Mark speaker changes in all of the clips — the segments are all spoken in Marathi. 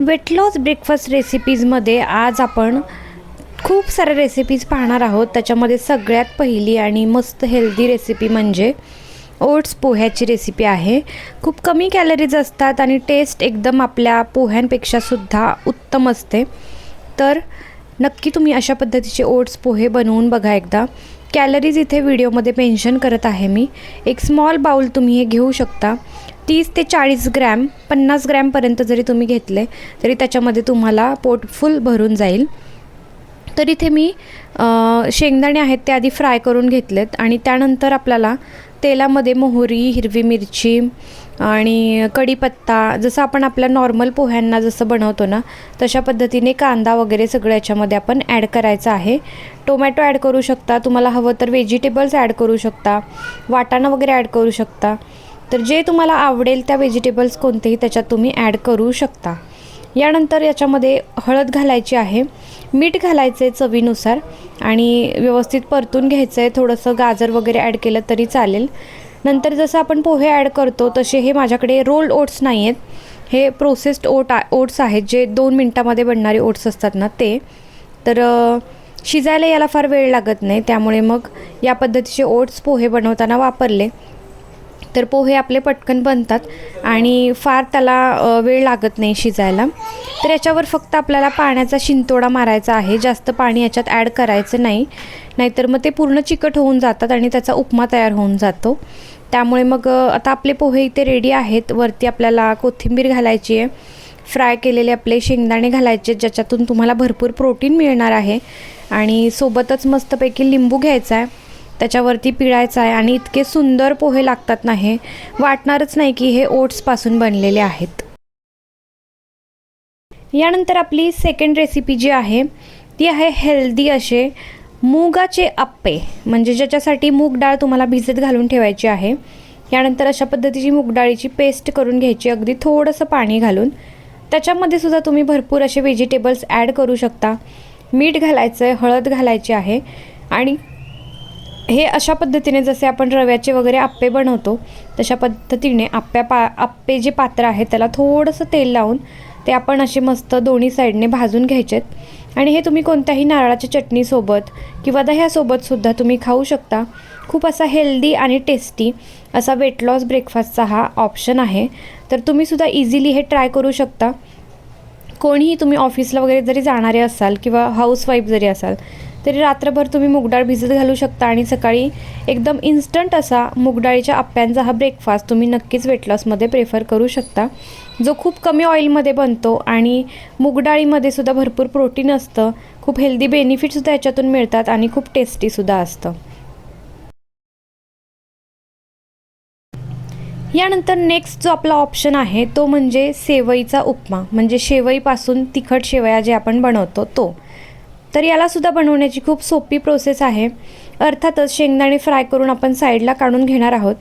Speaker 1: वेट लॉस ब्रेकफास्ट रेसिपीजमध्ये आज आपण खूप साऱ्या रेसिपीज पाहणार आहोत. त्याच्यामध्ये सगळ्यात पहिली आणि मस्त हेल्दी रेसिपी म्हणजे ओट्स पोह्याची रेसिपी आहे. खूप कमी कॅलरीज असतात आणि टेस्ट एकदम आपल्या पोह्यांपेक्षा सुद्धा उत्तम असते. तर नक्की तुम्ही अशा पद्धतीचे ओट्स पोहे बनवून बघा एकदा. कॅलरीज इथे व्हिडिओमध्ये मेन्शन करत आहे मी. एक स्मॉल बाउल तुम्ही हे घेऊ शकता. तीस ते चाळीस ग्रॅम पन्नास ग्रॅमपर्यंत जरी तुम्ही घेतले तरी त्याच्यामध्ये तुम्हाला पोट फुल भरून जाईल. तर इथे मी शेंगदाणे आहेत ते आधी फ्राय करून घेतलेत आणि त्यानंतर आपल्याला तेलामध्ये मोहरी हिरवी मिरची आणि कढीपत्ता जसं आपण आपल्या नॉर्मल पोह्यांना जसं बनवतो ना तशा पद्धतीने कांदा वगैरे सगळं याच्यामध्ये आपण ॲड करायचं आहे. टोमॅटो ॲड करू शकता तुम्हाला हवं तर व्हेजिटेबल्स ॲड करू शकता वाटाणा वगैरे ॲड करू शकता. तर जे तुम्हाला आवडेल त्या व्हेजिटेबल्स कोणतेही त्याच्यात तुम्ही ॲड करू शकता. यानंतर याच्यामध्ये हळद घालायची आहे. मीठ घालायचं आहे चवीनुसार आणि व्यवस्थित परतून घ्यायचं आहे थोडंसं गाजर वगैरे ॲड केलं तरी चालेल. नंतर जसं आपण पोहे ॲड करतो तसे हे माझ्याकडे रोल्ड ओट्स नाही आहेत हे प्रोसेस्ड ओट ओट्स आहेत जे दोन मिनटामध्ये बनणारे ओट्स असतात ना ते. तर शिजायला याला फार वेळ लागत नाही. त्यामुळे मग या पद्धतीचे ओट्स पोहे बनवताना वापरले. तर पोहे आपले पटकन बनतात आणि फार त्याला वेळ लागत नाही शिजायला. तर याच्यावर फक्त आपल्याला पाण्याचा शिंतोडा मारायचा आहे. जास्त पाणी याच्यात ॲड करायचं नाही. नाहीतर मग ते पूर्ण चिकट होऊन जातात आणि त्याचा उपमा तयार होऊन जातो. त्यामुळे मग आता आपले पोहे इथे रेडी आहेत. वरती आपल्याला कोथिंबीर घालायची आहे. फ्राय केलेले आपले शेंगदाणे घालायचे ज्याच्यातून तुम्हाला भरपूर प्रोटीन मिळणार आहे. आणि सोबतच मस्तपैकी लिंबू घ्यायचा आहे. त्याच्यावरती पिळायचा आहे आणि इतके सुंदर पोहे लागतात ना हे वाटणारच नाही की हे ओट्सपासून बनलेले आहेत. यानंतर आपली सेकंड रेसिपी जी आहे ती आहे हेल्दी असे मुगाचे अप्पे. म्हणजे ज्याच्यासाठी मूग डाळ तुम्हाला भिजत घालून ठेवायची आहे. यानंतर अशा पद्धतीची मूग डाळीची पेस्ट करून घ्यायची अगदी थोडंसं पाणी घालून. त्याच्यामध्ये सुद्धा तुम्ही भरपूर असे व्हेजिटेबल्स ॲड करू शकता. मीठ घालायचं आहे हळद घालायची आहे आणि हे अशा पद्धतीने जसे आपण रव्याचे वगैरे आप्पे बनवतो तशा पद्धतीने आप्प्या पा आप्पे जे पात्र आहे त्याला थोडंसं तेल लावून ते आपण असे मस्त दोन्ही साईडने भाजून घ्यायचेत. आणि हे तुम्ही कोणत्याही नारळाच्या चटणीसोबत किंवा दह्यासोबतसुद्धा तुम्ही खाऊ शकता. खूप असा हेल्दी आणि टेस्टी असा वेट लॉस ब्रेकफास्टचा हा ऑप्शन आहे. तर तुम्हीसुद्धा इझिली हे ट्राय करू शकता. कोणीही तुम्ही ऑफिसला वगैरे जरी जाणारे असाल किंवा हाऊसवाईफ जरी असाल तरी रात्रभर तुम्ही मुगडाळ भिजत घालू शकता आणि सकाळी एकदम इन्स्टंट असा मुगडाळीच्या आप्प्यांचा हा ब्रेकफास्ट तुम्ही नक्कीच वेट लॉसमध्ये प्रेफर करू शकता. जो खूप कमी ऑइलमध्ये बनतो आणि मुगडाळीमध्ये सुद्धा भरपूर प्रोटीन असतं खूप हेल्दी बेनिफिटसुद्धा याच्यातून मिळतात आणि खूप टेस्टीसुद्धा असतं. यानंतर नेक्स्ट जो आपला ऑप्शन आहे तो म्हणजे सेवईचा उपमा. म्हणजे शेवईपासून तिखट शेवया जे आपण बनवतो तो. तर यालासुद्धा बनवण्याची खूप सोपी प्रोसेस आहे. अर्थातच शेंगदाणे फ्राय करून आपण साईडला काढून घेणार आहोत.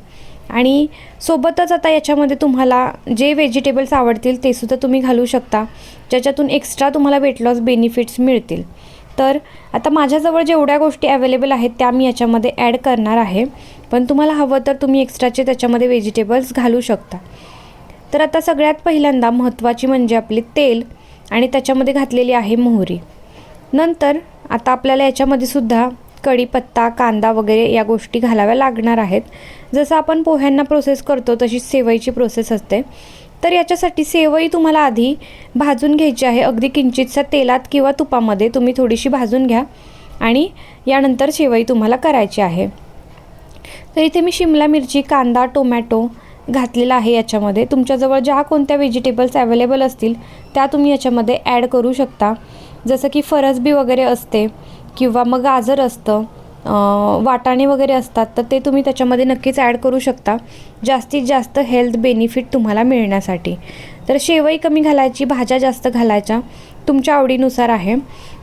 Speaker 1: आणि सोबतच आता याच्यामध्ये तुम्हाला जे व्हेजिटेबल्स आवडतील ते सुद्धा तुम्ही घालू शकता. ज्याच्यातून एक्स्ट्रा तुम्हाला वेट लॉस बेनिफिट्स मिळतील. तर आता माझ्याजवळ जेवढ्या गोष्टी अवेलेबल आहेत त्या मी याच्यामध्ये ॲड करणार आहे. पण तुम्हाला हवं तर तुम्ही एक्स्ट्राचे त्याच्यामध्ये व्हेजिटेबल्स घालू शकता. तर आता सगळ्यात पहिल्यांदा महत्त्वाची म्हणजे आपली तेल आणि त्याच्यामध्ये घातलेली आहे मोहरी. नंतर आता आपल्याला याच्यामध्ये सुद्धा कढीपत्ता कांदा वगैरे या गोष्टी घालाव्या लागणार आहेत. जसं आपण पोह्यांना प्रोसेस करतो तशी सेवईची प्रोसेस असते. तर याच्यासाठी सेवई तुम्हाला आधी भाजून घ्यायची आहे. अगदी किंचितच्या तेलात किंवा तुपामध्ये तुम्ही थोडीशी भाजून घ्या आणि यानंतर शेवई तुम्हाला करायची आहे. तर इथे मी शिमला मिरची कांदा टोमॅटो घातलेला आहे याच्यामध्ये. तुमच्याजवळ ज्या कोणत्या व्हेजिटेबल्स अवेलेबल असतील त्या तुम्ही याच्यामध्ये ॲड करू शकता. जसं की फरसबी वगैरे असते किंवा मग गाजर असतं वाटाणे वगैरे असतात तर ते तुम्ही त्याच्यामध्ये नक्कीच ॲड करू शकता. जास्तीत जास्त हेल्थ बेनिफिट तुम्हाला मिळण्यासाठी. तर शेवई कमी घालायची भाज्या जास्त घालायच्या तुमच्या आवडीनुसार आहे.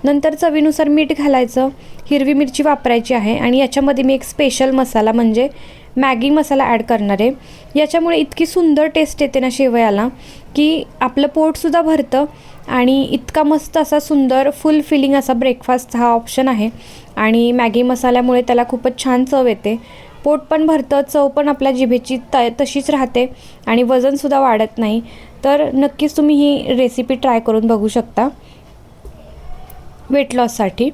Speaker 1: नंतर चवीनुसार मीठ घालायचं हिरवी मिरची वापरायची आहे आणि याच्यामध्ये मी एक स्पेशल मसाला म्हणजे मॅगी मसाला ॲड करणार आहे. याच्यामुळे इतकी सुंदर टेस्ट येते ना शेवयाला की आपलं पोटसुद्धा भरतं आणि इतका मस्त असा सुंदर फुल फिलिंग असा ब्रेकफास्ट हा ऑप्शन आहे. आणि मॅगी मसाल्यामुळे त्याला खूपच छान चव येते. पोट पण भरतं चव पण आपल्या जिभेची त तशीच राहते आणि वजनसुद्धा वाढत नाही. तर नक्कीच तुम्ही ही रेसिपी ट्राय करून बघू शकता. वेट लॉससाठी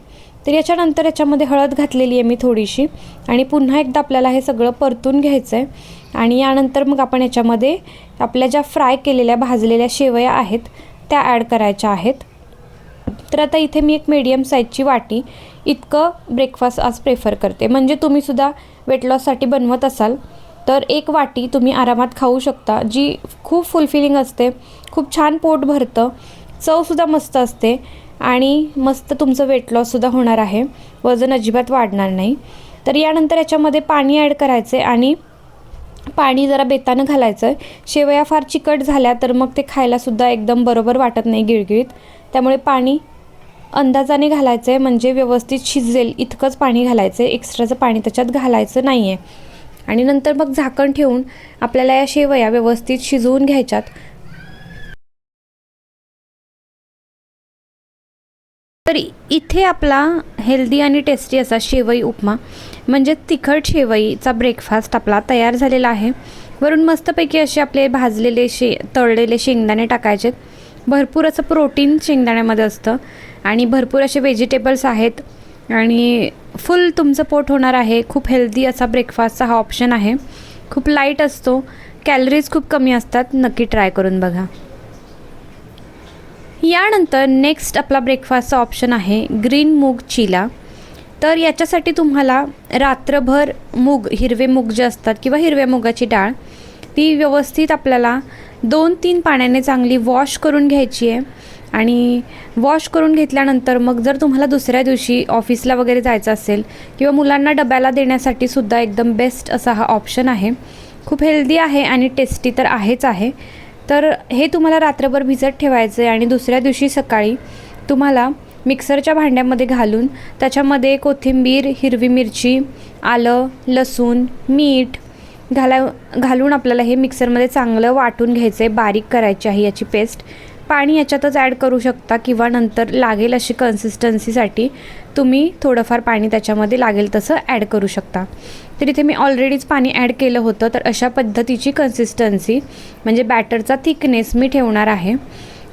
Speaker 1: तर याच्यानंतर याच्यामध्ये हळद घातलेली आहे मी थोडीशी. आणि पुन्हा एकदा आपल्याला हे सगळं परतून घ्यायचं आहे आणि यानंतर मग आपण याच्यामध्ये आपल्या ज्या फ्राय केलेल्या भाजलेल्या शेवया आहेत त्या ॲड करायच्या आहेत. तर आता इथे मी एक मीडियम साईजची वाटी इतकं ब्रेकफास्ट आज प्रेफर करते. म्हणजे तुम्हीसुद्धा वेट लॉससाठी बनवत असाल तर एक वाटी तुम्ही आरामात खाऊ शकता जी खूप फुलफिलिंग असते खूप छान पोट भरतं चवसुद्धा मस्त असते. आणि मस्त तुमचं वेट लॉससुद्धा होणार आहे. वजन अजिबात वाढणार नाही. तर यानंतर याच्यामध्ये पाणी ॲड करायचे आणि पाणी जरा बेतानं घालायचं आहे शेवया फार चिकट झाल्या तर मग ते खायलासुद्धा एकदम बरोबर वाटत नाही गिळगिळीत. त्यामुळे पाणी अंदाजाने घालायचं आहे म्हणजे व्यवस्थित शिजेल इतकंच पाणी घालायचं आहे एक्स्ट्राचं पाणी त्याच्यात घालायचं नाही आहे आणि नंतर मग झाकण ठेवून आपल्याला या शेवया व्यवस्थित शिजवून घ्यायच्यात. तर इथे आपला हेल्दी आणि टेस्टी असा शेवई उपमा म्हणजे तिखट शेवईचा ब्रेकफास्ट आपला तयार झालेला आहे. वरून मस्तपैकी असे आपले भाजलेले शे तळलेले शेंगदाणे टाकायचे भरपूर असं प्रोटीन शेंगदाण्यामध्ये असतं. आणि भरपूर असे व्हेजिटेबल्स आहेत. आणि फुल तुमचं पोट होणार आहे. खूप हेल्दी असा ब्रेकफास्टचा हा ऑप्शन आहे. खूप लाइट असतो. कॅलरीज खूप कमी असतात. नक्की ट्राय करून बघा. यानंतर नेक्स्ट आपला ब्रेकफास्टचा ऑप्शन आहे ग्रीन मूग चिला. तर याच्यासाठी तुम्हाला रात्रभर मूग हिरवे मूग जे असतात किंवा हिरव्या मुगाची डाळ ती व्यवस्थित आपल्याला दोन तीन पाण्याने चांगली वॉश करून घ्यायची आहे. आणि वॉश करून घेतल्यानंतर मग जर तुम्हाला दुसऱ्या दिवशी ऑफिसला वगैरे जायचं असेल किंवा मुलांना डब्याला देण्यासाठी सुद्धा एकदम बेस्ट असा हा ऑप्शन आहे. खूप हेल्दी आहे आणि टेस्टी तर आहेच आहे. तर हे तुम्हाला रात्रभर भिजत ठेवायचं आहे आणि दुसऱ्या दिवशी सकाळी तुम्हाला मिक्सरच्या भांड्यामध्ये घालून त्याच्यामध्ये कोथिंबीर हिरवी मिरची आलं लसूण मीठ घाला घालून आपल्याला हे मिक्सरमध्ये चांगलं वाटून घ्यायचं आहे बारीक करायची आहे याची पेस्ट. पाणी याच्यातच ॲड करू शकता किंवा नंतर लागेल अशी कन्सिस्टन्सीसाठी तुम्ही थोडंफार पाणी त्याच्यामध्ये लागेल तसं ॲड करू शकता. तर इथे मी ऑलरेडीच पाणी ॲड केलं होतं. तर अशा पद्धतीची कन्सिस्टन्सी म्हणजे बॅटरचा थिकनेस मी ठेवणार आहे.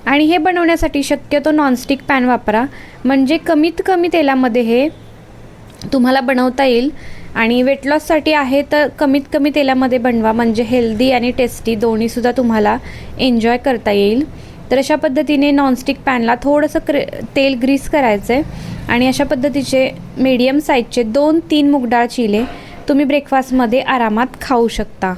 Speaker 1: आणि हे बनवण्यासाठी शक्यतो नॉनस्टिक पॅन वापरा. म्हणजे कमीत कमी तेलामध्ये हे तुम्हाला बनवता येईल. आणि वेट लॉससाठी आहे तर कमीत कमी तेलामध्ये बनवा. म्हणजे हेल्दी आणि टेस्टी दोन्हीसुद्धा तुम्हाला एन्जॉय करता येईल. तर अशा पद्धतीने नॉनस्टिक पॅनला थोडंसं क्रे तेल ग्रीस करायचं आहे आणि अशा पद्धतीचे मीडियम साईजचे दोन तीन मुगडाळ चिले तुम्ही ब्रेकफास्टमध्ये आरामात खाऊ शकता.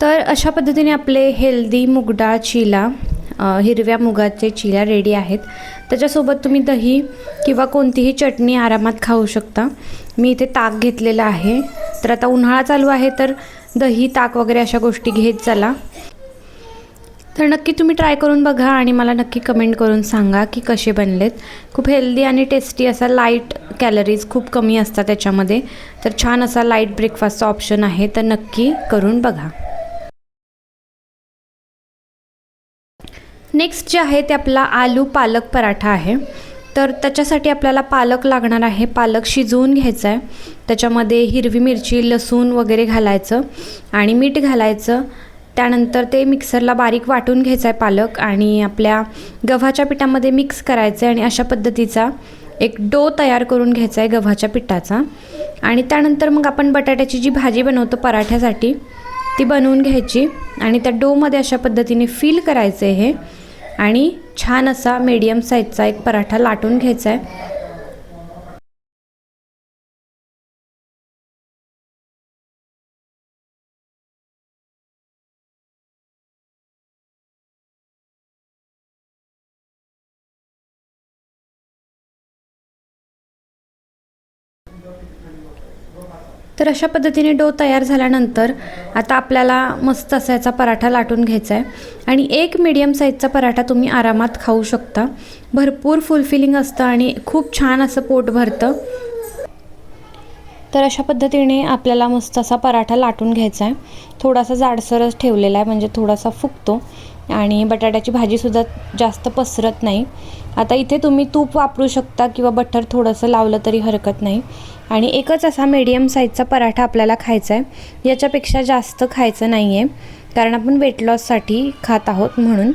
Speaker 1: तर अशा पद्धतीने आपले हेल्दी मुगडाळ चिला हिरव्या मुगाचे चिल्या रेडी आहेत. त्याच्यासोबत तुम्ही दही किंवा कोणतीही चटणी आरामात खाऊ शकता. मी इथे ताक घेतलेलं आहे. तर आता उन्हाळा चालू आहे तर दही ताक वगैरे अशा गोष्टी घेत चला. तर नक्की तुम्ही ट्राय करून बघा आणि मला नक्की कमेंट करून सांगा की कसे बनलेत. खूप हेल्दी आणि टेस्टी असा लाइट कॅलरीज खूप कमी असतात त्याच्यामध्ये. तर छान असा लाइट ब्रेकफास्टचा ऑप्शन आहे तर नक्की करून बघा. नेक्स्ट जे आहे ते आपला आलू पालक पराठा आहे. तर त्याच्यासाठी आपल्याला पालक लागणार आहे. पालक शिजवून घ्यायचा आहे त्याच्यामध्ये हिरवी मिरची लसूण वगैरे घालायचं आणि मीठ घालायचं. त्यानंतर ते मिक्सरला बारीक वाटून घ्यायचं आहे पालक आणि आपल्या गव्हाच्या पिठामध्ये मिक्स करायचं आहे आणि अशा पद्धतीचा एक डो तयार करून घ्यायचा आहे गव्हाच्या पिठाचा. आणि त्यानंतर मग आपण बटाट्याची जी भाजी बनवतो पराठ्यासाठी ती बनवून घ्यायची आणि त्या डोमध्ये अशा पद्धतीने फिल करायचं आहे हे. आणि छान असा मीडियम साईजचा एक पराठा लाटून घ्यायचा आहे तर अशा पद्धतीने डो तयार झाल्यानंतर आता आपल्याला मस्त असा याचा पराठा लाटून घ्यायचा आहे. आणि एक मीडियम साईजचा पराठा तुम्ही आरामात खाऊ शकता. भरपूर फुलफिलिंग असतं आणि खूप छान असं पोट भरतं. तर अशा पद्धतीने आपल्याला मस्त असा पराठा लाटून घ्यायचा आहे. थोडासा जाडसरच ठेवलेला आहे म्हणजे थोडासा फुगतो. आणि बटाट्याची भाजीसुद्धा जास्त पसरत नाही. आता इथे तुम्ही तूप वापरू शकता किंवा बटर थोडंसं लावलं तरी हरकत नाही. आणि एकच असा मीडियम साईजचा पराठा आपल्याला खायचा आहे. याच्यापेक्षा जास्त खायचं नाही आहे कारण आपण वेट लॉससाठी खात आहोत म्हणून.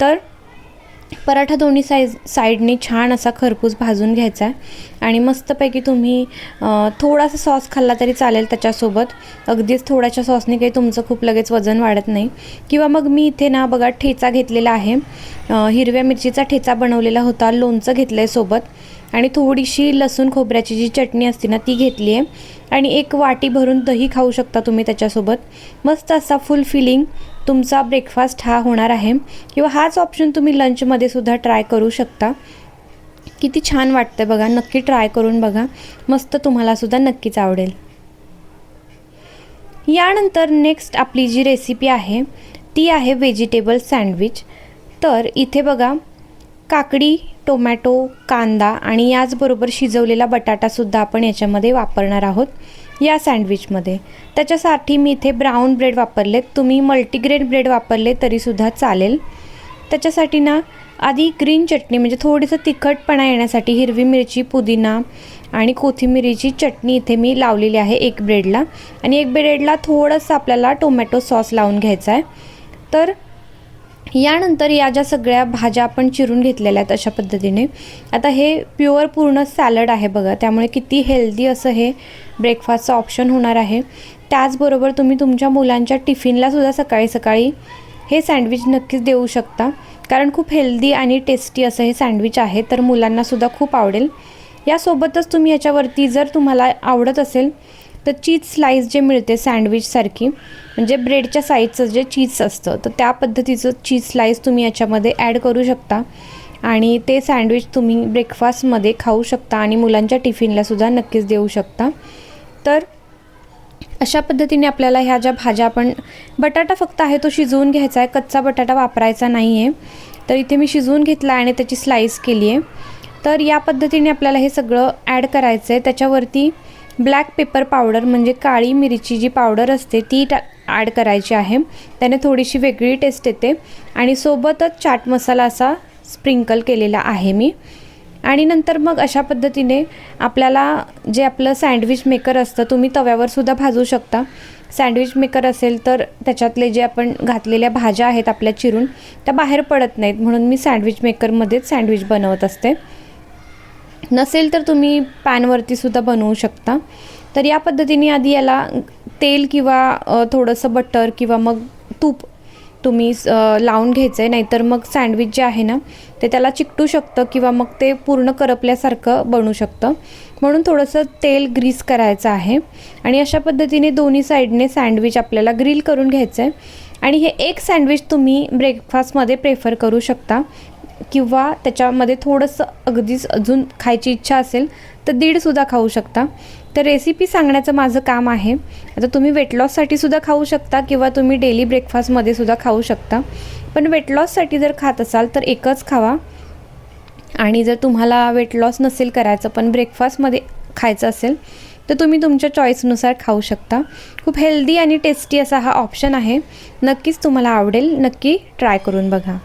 Speaker 1: तर पराठा दोन्ही साईज साईडने छान असा खरपूस भाजून घ्यायचा आहे. आणि मस्तपैकी तुम्ही थोडासा सॉस खाल्ला तरी चालेल त्याच्यासोबत. अगदीच थोड्याशा सॉसने काही तुमचं खूप लगेच वजन वाढत नाही. किंवा मग मी इथे ना बघा ठेचा घेतलेला आहे. हिरव्या मिरचीचा ठेचा बनवलेला होता. लोणचं घेतलं आहे सोबत. आणि थोडीशी लसूण खोबऱ्याची जी चटणी असते ना ती घेतली आहे. आणि एक वाटी भरून दही खाऊ शकता तुम्ही त्याच्यासोबत. मस्त असा फुल फिलिंग तुमचा ब्रेकफास्ट हा होणार आहे. किंवा हाच ऑप्शन तुम्ही लंचमध्ये सुद्धा ट्राय करू शकता. किती छान वाटतं बघा. नक्की ट्राय करून बघा. मस्त तुम्हाला सुद्धा नक्कीच आवडेल. यानंतर नेक्स्ट आपली जी रेसिपी आहे ती आहे व्हेजिटेबल सँडविच तर इथे बघा काकडी टोमॅटो कांदा आणि याचबरोबर शिजवलेला बटाटासुद्धा आपण याच्यामध्ये वापरणार आहोत. या सँडविचमध्ये. त्याच्यासाठी मी इथे ब्राऊन ब्रेड वापरलेत. तुम्ही मल्टीग्रेन ब्रेड वापरले तरीसुद्धा चालेल. त्याच्यासाठी ना आधी ग्रीन चटणी म्हणजे थोडंसं तिखटपणा येण्यासाठी हिरवी मिरची पुदिना आणि कोथिंबिरीची चटणी इथे मी लावलेली आहे एक ब्रेडला. आणि एक ब्रेडला थोडंसं आपल्याला टोमॅटो सॉस लावून घ्यायचा आहे. तर यानंतर या ज्या सगळ्या भाज्या आपण चिरून घेतलेल्या आहेत अशा पद्धतीने आता हे प्युअर पूर्ण सॅलड आहे बघा त्यामुळे किती हेल्दी असं हे ब्रेकफास्टचं ऑप्शन होणार आहे. त्याचबरोबर तुम्ही तुमच्या मुलांच्या टिफिनलासुद्धा सकाळी सकाळी हे सँडविच नक्कीच देऊ शकता. कारण खूप हेल्दी आणि टेस्टी असं हे सँडविच आहे तर मुलांनासुद्धा खूप आवडेल. यासोबतच तुम्ही याच्यावरती जर तुम्हाला आवडत असेल तर चीज स्लाईस जे मिळते सँडविचसारखी म्हणजे ब्रेडच्या साईजचं जे चीज असतं तर त्या पद्धतीचं चीज स्लाईस तुम्ही याच्यामध्ये ॲड करू शकता. आणि ते सँडविच तुम्ही ब्रेकफास्टमध्ये खाऊ शकता आणि मुलांच्या टिफिनलासुद्धा नक्कीच देऊ शकता. तर अशा पद्धतीने आपल्याला ह्या ज्या भाज्या आपण बटाटा फक्त आहे तो शिजवून घ्यायचा आहे कच्चा बटाटा वापरायचा नाही आहे तर इथे मी शिजवून घेतला आणि त्याची स्लाईस केली आहे तर या पद्धतीने आपल्याला हे सगळं ॲड करायचं आहे त्याच्यावरती ब्लॅक पेपर पावडर म्हणजे काळी मिरची जी पावडर असते ती टा ॲड करायची आहे. त्याने थोडीशी वेगळी टेस्ट येते. आणि सोबतच चाट मसाला असा स्प्रिंकल केलेला आहे मी. आणि नंतर मग अशा पद्धतीने आपल्याला जे आपलं सँडविच मेकर असतं तुम्ही तव्यावरसुद्धा भाजू शकता. सँडविच मेकर असेल तर त्याच्यातले जे आपण घातलेल्या भाज्या आहेत आपल्या चिरून त्या बाहेर पडत नाहीत. म्हणून मी सँडविच मेकरमध्येच सँडविच बनवत असते. नसेल तर तुम्ही पॅनवरती सुद्धा बनवू शकता. तर या पद्धतीने आधी याला तेल किंवा थोडंसं बटर किंवा मग तूप तुम्ही लावून घ्यायचं आहे नाहीतर मग सँडविच जे आहे ना ते त्याला चिकटू शकतं किंवा मग ते पूर्ण करपल्यासारखं बनू शकतं. म्हणून थोडंसं तेल ग्रीस करायचं आहे. आणि अशा पद्धतीने दोन्ही साईडने सँडविच आपल्याला ग्रिल करून घ्यायचं आहे आणि हे एक सँडविच तुम्ही ब्रेकफास्टमध्ये प्रेफर करू शकता. किंवा त्याच्यामध्ये थोडंसं अगदीच अजून खायची इच्छा असेल तर दीडसुद्धा खाऊ शकता. तर रेसिपी सांगण्याचं माझं काम आहे. आता तुम्ही वेट लॉससाठी सुद्धा खाऊ शकता किंवा तुम्ही डेली ब्रेकफास्टमध्ये सुद्धा खाऊ शकता. पण वेट लॉससाठी जर खात असाल तर एकच खावा. आणि जर तुम्हाला वेट लॉस नसेल करायचं पण ब्रेकफास्टमध्ये खायचं असेल तर तुम्ही तुमच्या चॉईसनुसार खाऊ शकता. खूप हेल्दी आणि टेस्टी असा हा ऑप्शन आहे. नक्कीच तुम्हाला आवडेल. नक्की ट्राय करून बघा.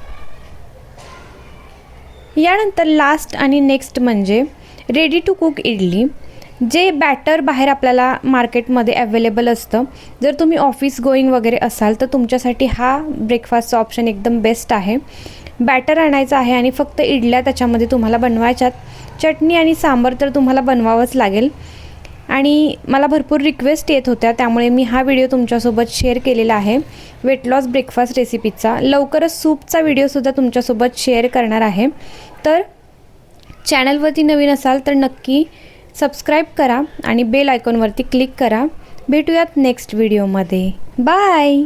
Speaker 1: यानंतर लास्ट आणि नेक्स्ट म्हणजे रेडी टू कुक इडली. जे बॅटर बाहेर आपल्याला मार्केटमध्ये अवेलेबल असतं. जर तुम्ही ऑफिस गोईंग वगैरे असाल तर तुमच्यासाठी हा ब्रेकफास्टचा ऑप्शन एकदम बेस्ट आहे. बॅटर आणायचं आहे आणि फक्त इडल्या त्याच्यामध्ये तुम्हाला बनवायच्यात. चटणी आणि सांबर तर तुम्हाला बनवावंच लागेल. आणि मला भरपूर रिक्वेस्ट येत होत्या त्यामुळे मी हा व्हिडिओ तुमच्यासोबत शेअर केलेला आहे. वेट लॉस ब्रेकफास्ट रेसिपीचा लवकरच सूपचा व्हिडिओसुद्धा तुमच्यासोबत शेअर करणार आहे. तर चॅनलवरती नवीन असाल तर नक्की सबस्क्राईब करा आणि बेल आयकॉनवरती क्लिक करा. भेटूयात नेक्स्ट व्हिडिओमध्ये बाय